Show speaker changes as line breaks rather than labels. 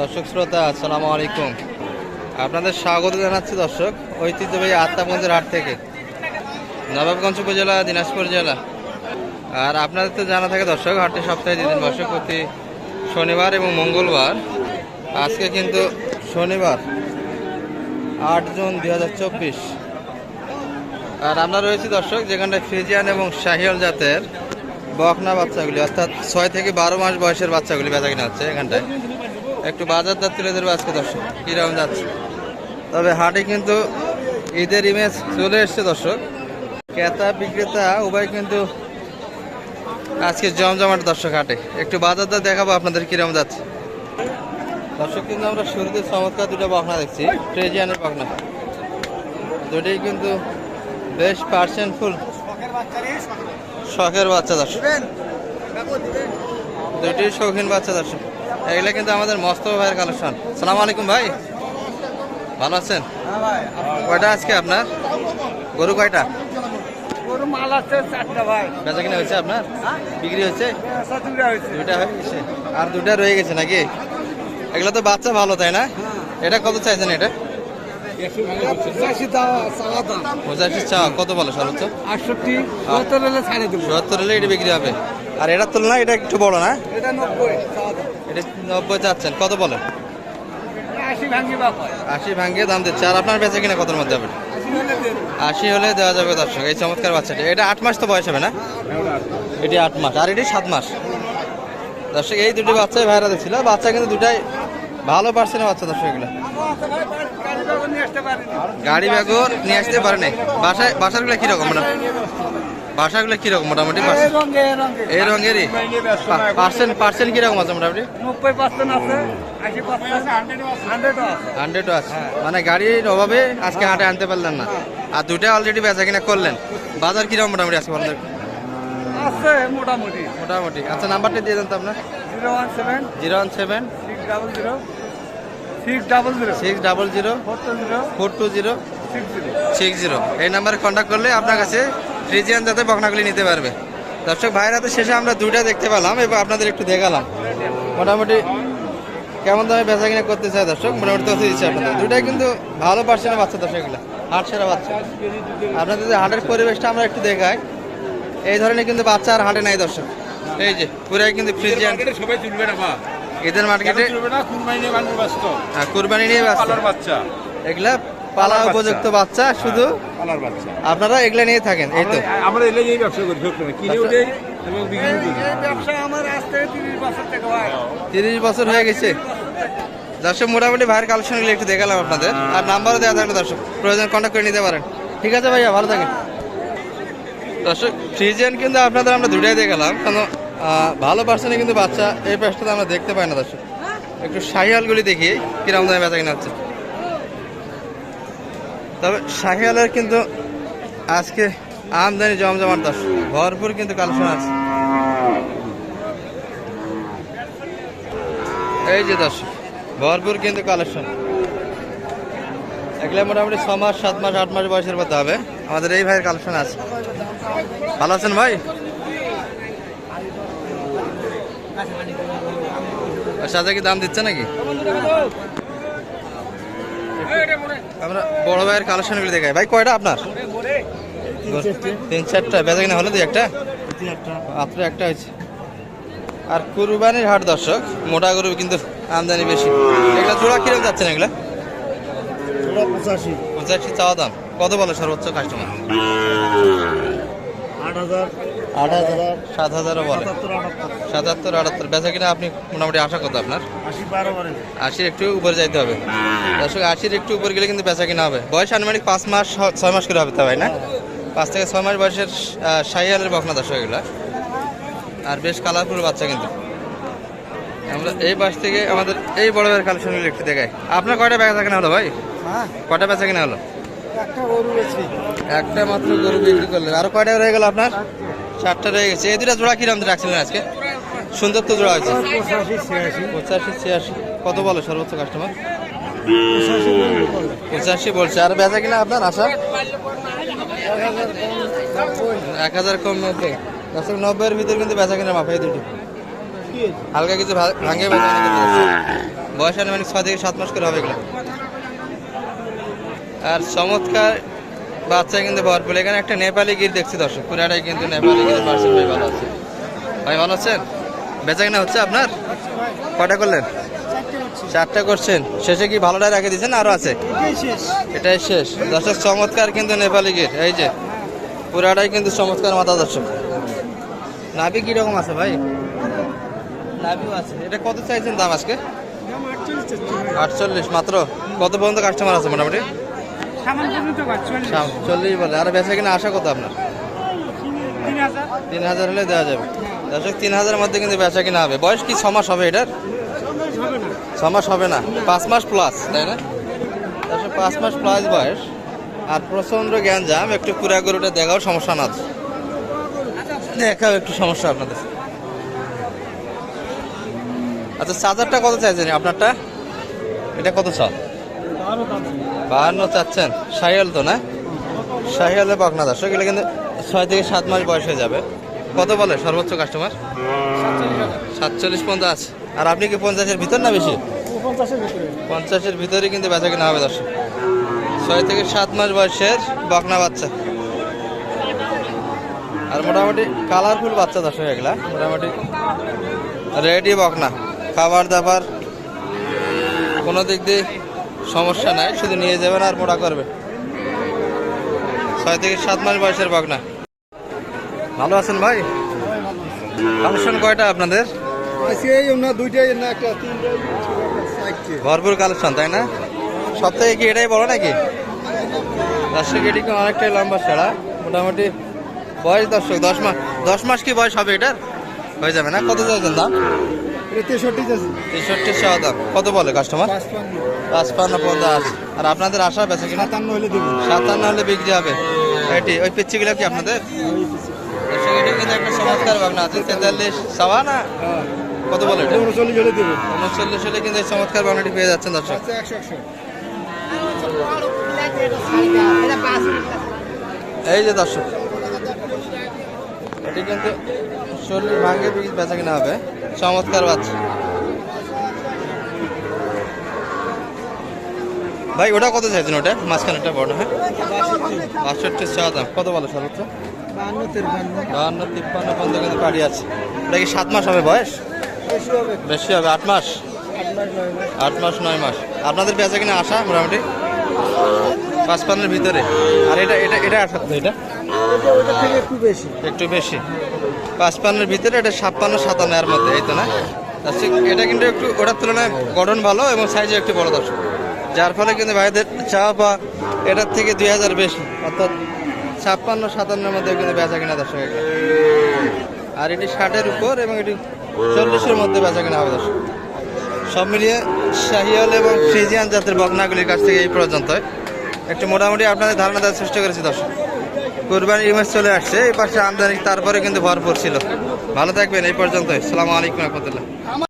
দর্শক শ্রোতা, আসসালামু আলাইকুম। আপনাদের স্বাগত জানাচ্ছি দর্শক, ঐতিহ্যবাহী আত্মাগঞ্জের হাট থেকে। নবাবগঞ্জ উপজেলা, দিনাজপুর জেলা। আর আপনাদের তো জানা থাকে দর্শক, হাটটি সপ্তাহে দুদিন বসে, প্রতি শনিবার এবং মঙ্গলবার। আজকে কিন্তু শনিবার, আট জুন দুই হাজার চব্বিশ। আর আমরা রয়েছি দর্শক, যেখানটায় ফ্রিজিয়ান এবং শাহিয়াল জাতের বকনা বাচ্চাগুলি, অর্থাৎ ছয় থেকে বারো মাস বয়সের বাচ্চাগুলি বেচা কিনা হচ্ছে এখানটায়। একটু বাজার দর তুলে আজকে দর্শক, কীরকম যাচ্ছে। তবে হাটে কিন্তু ঈদের ইমেজ চলে এসছে দর্শক। ক্রেতা, বিক্রেতা, উভয় কিন্তু আজকে জমজমাট দর্শক হাটে। একটু বাজার দর দেখাবো আপনাদের কীরকম যাচ্ছে। দর্শক কিন্তু আমরা শুরুতে চমৎকার দুটো বকনা দেখছি, ট্রেজিয়ানের বকনা। দুটোই কিন্তু বেশ পার্সেন্ট ফুল। শখের বাচ্চা দর্শক। দুটি শৌখিন বাচ্চা দর্শক। এগুলো কিন্তু আমাদের মস্ত ভাইয়ের কালেকশন সালাম আলাইকুম ভাই। ভালো আছেন? কয়টা আজকে আপনার? গরু কয়টা?
গরু মাল আছে চারটা ভাই।
বেচা কিনা হয়েছে আপনার? বিক্রি হয়েছে?
হয়েছে।
দুইটা হয়ে গেছে আর রয়ে গেছে নাকি? এগুলো তো বাচ্চা ভালো তাই না? এটা কত চাইছেন এটা?
পঁচাশি
চা কত বলো সর্বোচ্চ?
আটষট্টি সত্তর হলে
সত্তর হলে এটা বিক্রি হবে। আর এটার তুলনায় এটা একটু বড় না?
এটা নব্বই
এটা নব্বই চাচ্ছেন কত বলেন?
আশি ভাঙ্গি
দাম দিচ্ছে আর আপনার বেচা কিনা কতর মধ্যে হবে?
আশি হলে
দেওয়া যাবে দর্শক এই চমৎকার বাচ্চাটি। এটা আট মাস তো বয়স হবে না? এটি আট মাস আর এটি সাত মাস। দর্শক এই দুটি বাচ্চাই ভাইরা দেখছিল বাচ্চা কিন্তু দুটাই ভালো পারছে না বাচ্চা দর্শক এগুলো। গাড়ি ব্যাগও নিয়ে আসতে পারে নাই বাসায় বাসাগুলো কীরকম মোটামুটি বাসাগুলো কীরকম মোটামুটি? এই রঙেরই? পার্সেন্ট পার্সেন্ট কীরকম আছে মোটামুটি?
নব্বই পার্সেন্ট আছে হান্ড্রেডও আছে।
মানে গাড়ির অভাবে আজকে হাটে আনতে পারলেন না। আর দুটা অলরেডি বেচা কিনা করলেন। বাজার কীরকম মোটামুটি বলেন
আছে মোটামুটি।
মোটামুটি। আচ্ছা নাম্বারটা দিয়ে দেন তো আপনার।
Zero one seven
zero one seven
six double zero six double zero.
Six double zero
four two zero
four two zero
six zero.
Six zero. এই নাম্বারে কন্ট্যাক্ট করলে আপনার কাছে ফ্রিজিয়ান যাতে বকনাগুলি নিতে পারবে। দর্শক ভাইয়ের হাতে শেষে আমরা দুইটা দেখতে পেলাম এবং আপনাদের একটু দেখালাম। মোটামুটি কেমন দামে বেচা কিনা করতে চায় দর্শক? মোটামুটি তথ্য দিচ্ছে আপনাদের। দুটাই কিন্তু ভালো পার্সেন্টের বাচ্চা দর্শক এগুলো। হাট সেরা বাচ্চা আপনাদের যে হাটের পরিবেশটা আমরা একটু দেখাই। এই ধরনের কিন্তু বাচ্চা আর হাটে নাই দর্শক। এই যে পুরাই কিন্তু ফ্রিজিয়ান।
সবাই তুলবে না মা।
ঈদের মার্কেটে
কুরবানি নিয়ে ব্যস্ত। বাচ্চা।
এগুলা পালা উপযুক্ত বাচ্চা শুধু
পালার বাচ্চা।
আপনারা এগুলা নিয়ে থাকেন এই তো।
আমরা- এলে এই ব্যবসা করি সব সময় কিনেও দেই এবং বিক্রিও করি।
এই ব্যবসা আমার আজ থেকে তিরিশ বছর
হয়ে গেছে। দর্শক মোটামুটি ভাইয়ের কালেকশনগুলো একটু দেখালাম আপনাদের। আর নাম্বারও দেওয়া থাকলে দর্শক প্রয়োজন কন্ট্যাক্ট করে নিতে পারেন। ঠিক আছে ভাইয়া ভালো থাকেন। দর্শক ফ্রিজেন কিন্তু আপনাদের আমরা দুটাই দেখালাম কেন ভালো পার্সেন্টে কিন্তু বাচ্চা এই প্যাসটা আমরা দেখতে পাই না দর্শক। একটু শাহিয়ালগুলি দেখি কিরম দামে বেচা কিনা হচ্ছে। তবে শাহিয়ালের কিন্তু আজকে আমদানি জমজমাট দর্শক ভরপুর কিন্তু কালেকশন আছে। এই যে দর্শক ভরপুর কিন্তু কালেকশন এগুলো মোটামুটি ছ মাস, সাত মাস, আট মাস বয়সের মধ্যে হবে। আমাদের এই ভাইয়ের কালেকশন আছে। ভালো আছেন ভাই? সাজা কি দাম দিচ্ছে নাকি? আমরা বড় ভাইয়ের কালেকশনগুলি দেখাই। ভাই কয়টা আপনার? তিন চারটা। বেজা কিনা হলো দুই একটা? আপনার একটা হয়েছে। আর কুরবানির হাট দর্শক মোটা গরু কিন্তু আমদানি বেশি। এগুলা জোড়া কীরকম যাচ্ছে না এগুলো?
পঁচাশি।
পঁচাশি চাওয়া দাম। কত বলে সর্বোচ্চ কাস্টমার
আট হাজার
আট সাত হাজারও বলে।
সাতাত্তর আটাত্তর।
বেচা কিনা আপনি মোটামুটি আশা কত আপনার?
আশি বারো বারে
আশির একটু উপরে যাইতে হবে। দর্শক আশির একটু উপর গেলে কিন্তু বেচা কিনা হবে। বয়স আনুমানিক পাঁচ মাস ছয় মাস করে হবে তা ভাই না? পাঁচ থেকে ছয় মাস বয়সের সাইয়ালের বকনা দর্শক এগুলা। আর বেশ কালারফুল বাচ্চা কিন্তু। আমরা এই পাশ থেকে আমাদের এই বড় ভাইয়ের কালেকশনগুলো একটু দেখাই। আপনার কয়টা বেচা কিনা হলো ভাই?
হ্যাঁ।
কয়টা বেচা কিনা হলো?
একটা গরু বেশি
একটা মাত্র গরু বিক্রি করলেন। আরও কয়টা রয়ে গেল আপনার? চারটা রয়ে গেছে। এই দুটা জোড়া কিরম রাখছিলেন আজকে? সুন্দর তো জোড়া হয়েছে।
পঁচাশি ছিয়াশি।
কত বলে সর্বোচ্চ কাস্টমার
পঁচাশি
বলছে। আর বেচা কিনা আপনার আশা? এক হাজার কম নব্বই। দর্শক নব্বইয়ের ভিতরে কিন্তু বেচা কিনা মাফাই দুটি। হালকা কিছু ভাঙে বেচা বয়স আনুমানিক ছয় থেকে সাত মাস করে হবে এগুলো। আর চমৎকার বাচ্চা কিন্তু ভরপুর। এখানে একটা নেপালি গির দেখছি দর্শক পুরাটাই কিন্তু নেপালি গির পার্সেল ভাই ভালো আছে। ভাই ভালো আছেন? বেচা কিনা হচ্ছে আপনার? কটা করলেন? চারটা করছেন। শেষে কি ভালোটাই রেখে দিয়েছেন আরও আছে? এটাই শেষ। দর্শক চমৎকার কিন্তু নেপালি গির এই যে পুরাটাই কিন্তু চমৎকার মাথা দর্শক। নাভি কীরকম আছে ভাই? নাভিও আছে। এটা কত চাইছেন দাম আজকে? আটচল্লিশ মাত্র? কত পর্যন্ত কাস্টমার আছে মোটামুটি? চল্লিশ। বলে আর বেচা কিনা আশা কত আপনার? তিন হাজার। হলে দেওয়া যাবে। দর্শক তিন হাজারের মধ্যে কিন্তু বেচা কিনা হবে। বয়স কি ছ মাস হবে এটার? ছ মাস হবে না। পাঁচ মাস প্লাস তাই না? দর্শক পাঁচ মাস প্লাস বয়স। আর প্রচণ্ড জ্ঞান জাম একটু পুরা গরুটা দেখাও সমস্যা না। দেখাও একটু সমস্যা আপনাদের। আচ্ছা চার্জারটা কত চাইছেন? আপনারটা? এটা কত চাল? বাহান্ন চাচ্ছেন সাহিয়াল তো, না? সাহিয়ালে পাকনা দর্শক, এগুলো কিন্তু ছয় থেকে সাত মাস বয়স হয়ে যাবে। কত বলে সর্বোচ্চ কাস্টমার সাতচল্লিশ পঞ্চাশ। আছে আর আপনি কি পঞ্চাশের ভিতর না বেশি? পঞ্চাশের ভিতরে কিন্তু বেচা কিনা হবে দর্শক। ছয় থেকে সাত মাস বয়সের বকনা বাচ্চা। আর মোটামুটি কালারফুল বাচ্চা দর্শক এগুলা। মোটামুটি রেডি বকনা। খাবার দাবার কোনো দিক দিয়ে সমস্যা নাই শুধু নিয়ে যাবেন আর মোটা করবে। ছয় থেকে সাত মাস বয়সের বকনা। ভালো আছেন ভাই? কালেকশন কয়টা আপনাদের? ভরপুর কালেকশন তাই না? সব থেকে কি এটাই বড় নাকি? দর্শক এটি অনেকটাই লম্বা ছাড়া? মোটামুটি বয়স দর্শক দশ মাস দশ মাস কি বয়স হবে এটার? হয়ে যাবে না? কত চাইছেন দাম?
তেষট্টি
তেষট্টি সহ দাম। কত বলে কাস্টমার?
পাঁচপান্ন
আছে আর আপনাদের আশা বেচা কিনা?
সাতান্ন হলে দেবো
সাতান্ন হলে বিক্রি হবে। এটি ওই পিচ্ছিগুলো কি আপনাদের? দর্শক কিন্তু একটা চমৎকার ভাবনা আছে তেতাল্লিশ সাওয়া না? কত বলে
উনচল্লিশ হলে দেবো
উনচল্লিশ হলে কিন্তু এই চমৎকার ভাবনাটি পেয়ে যাচ্ছেন দর্শক।
আচ্ছা
এই যে দর্শক এটি কিন্তু চল্লিশ ভাঙ্গে বেচা কিনা হবে। চমৎকার বাচ্চা। ভাই ওটা কত চাইছেন ওটা মাঝখানেটা বড় হ্যাঁ? বাষট্টি চা দাম কত বলো সর্বোচ্চ? বাহান্ন তিপ্পান্ন। পর্যন্ত কিন্তু গাড়ি আছে। এটা কি সাত মাস হবে বয়স?
বেশি হবে।
আট মাস?
আট মাস নয় মাস।
আপনাদের বেচা কিনা আসা মোটামুটি? পাঁচপান্নের ভিতরে। আর এটা এটা এটা আঠা এটা
এটা? একটু বেশি।
একটু বেশি পাঁচপান্নের ভিতরে এটা ছাপ্পান্ন সাতান্ন এর মধ্যে এই তো না? আচ্ছা, এটা কিন্তু একটু ওটার তুলনায় গঠন ভালো এবং সাইজে একটু বড় দর্শক। যার ফলে কিন্তু ভাইদের চাওয়া পা এটার থেকে দুই হাজার বেশি, অর্থাৎ ছাপ্পান্ন, সাতান্নের মধ্যে কিন্তু বেচা কিনা দর্শক। আর এটি ষাটের উপর এবং এটি চল্লিশের মধ্যে বেচা কিনা হবে দর্শক। সব মিলিয়ে শাহিয়াল এবং ফ্রিজিয়ান জাতের বকনাগুলির কাছ থেকে এই পর্যন্ত। একটু মোটামুটি আপনাদের ধারণা দেওয়ার চেষ্টা করেছি দর্শক। কোরবানির ইমেজ চলে আসছে, এই পাশে আমদানি তারপরে কিন্তু ভরপুর ছিল। ভালো থাকবেন, এই পর্যন্ত সালামু আলাইকুম রহমতুল্লাহ।